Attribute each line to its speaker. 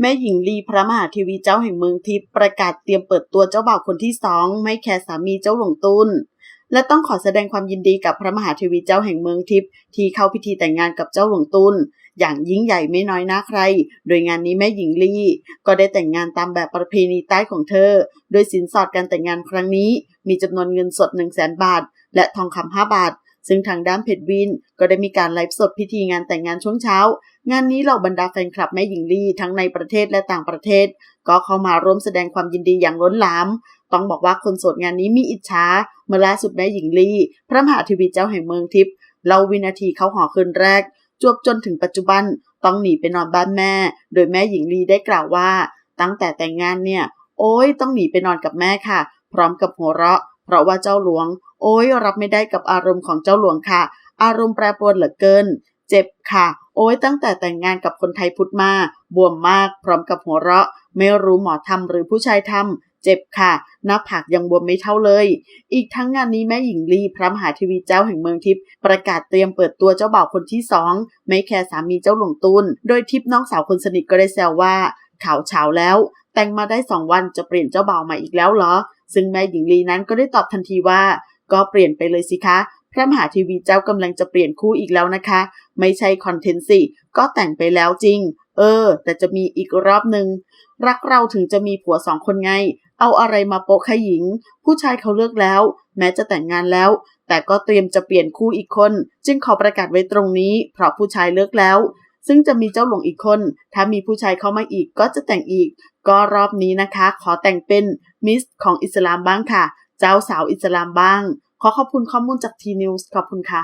Speaker 1: แม่หญิงลีพระมหาเทีวีเจ้าแห่งเมืองทิพย์ประกาศเตรียมเปิดตัวเจ้าบ่าวคนที่สองไม่แคร์สามีเจ้าหลวงตุนและต้องขอแสดงความยินดีกับพระมหาเทวีเจ้าแห่งเมืองทิพย์ที่เข้าพิธีแต่งงานกับเจ้าหลวงตุนอย่างยิ่งใหญ่ไม่น้อยน้าใคร โดยงานนี้แม่หญิงลีก็ได้แต่งงานตามแบบประเพณีใต้ของเธอ โดยสินสอดการแต่งงานครั้งนี้ มีจำนวนเงินสด 1 0 0 0 0แบาท และทองคำ5บาท ซึ่งทางด้านเพจวิน ก็ได้มีการไลฟ์สดพิธีงานแต่งงานช่วงเช้า งานนี้เหล่าบรรดาแฟนคลับแม่หญิงลีทั้งในประเทศและต่างประเทศ ก็เข้ามาร่วมแสดงความยินดีอย่างล้นหลาม ต้องบอกว่าคนโสดงานนี้มีอิจฉาเมื่อล่าสุดแม่หญิงลีพระมหาเทีวีเจ้าแห่งเมืองทิพย์เล่าวินาทีเขาหอคืนแรก จวบจนถึงปัจจุบันต้องหนีไปนอนบ้านแม่ โดยแม่หญิงลีได้กล่าวว่า ตั้งแต่แต่งงานเนี่ย โอ้ยต้องหนีไปนอนกับแม่ค่ะ พร้อมกับหัวเราะ เพราะว่าเจ้าหลวง โอ้ยรับไม่ได้กับอารมณ์ของเจ้าหลวงค่ะ อารมณ์แปรปรวนเหลือเกิน เจ็บค่ะ โอ้ยตั้งแต่แต่งงานกับคนไทยพุทธมา บวมมาก พร้อมกับหัวเราะ ไม่รู้หมอทำหรือผู้ชายทำเจ็บค่ะหน้าผากยังบวมไม่เท่าเลย อีกทั้งงานนี้แม่หญิงลีพระมหาทีวีเจ้าแห่งเมืองทิพย์ประกาศเตรียมเปิดตัวเจ้าบ่าวคนที่สองไม่แคร์สามีเจ้าหลวงตุนโดยทิพย์น้องสาวคนสนิทก็ได้แซวว่าข่าวเช้าแล้ว แต่งมาได้สองวันจะเปลี่ยนเจ้าบ่าวมาอีกแล้วเหรอ ซึ่งแม่หญิงลีนั้นก็ได้ตอบทันทีว่า ก็เปลี่ยนไปเลยสิคะพระมหาทีวีเจ้ากำลังจะเปลี่ยนคู่อีกแล้วนะคะ ไม่ใช่คอนเทนต์สิ ก็แต่งไปแล้วจริง เออ แต่จะมีอีกรอบหนึ่งรักเราถึงจะมีผัวสองคนไง เอาอะไรมาโปะขยิง ผู้ชายเขาเลิกแล้ว แม้จะแต่งงานแล้ว แต่ก็เตรียมจะเปลี่ยนคู่อีกคน จึงขอประกาศไว้ตรงนี้ เพราะผู้ชายเลิกแล้ว ซึ่งจะมีเจ้าหลวงอีกคน ถ้ามีผู้ชายเข้ามาอีกก็จะแต่งอีก ก็รอบนี้นะคะ ขอแต่งเป็นมิสของอิสลามบ้างค่ะ เจ้าสาวอิสลามบ้าง ขอขอบคุณข้อมูลจากทีนิวส์ขอบคุณค่ะ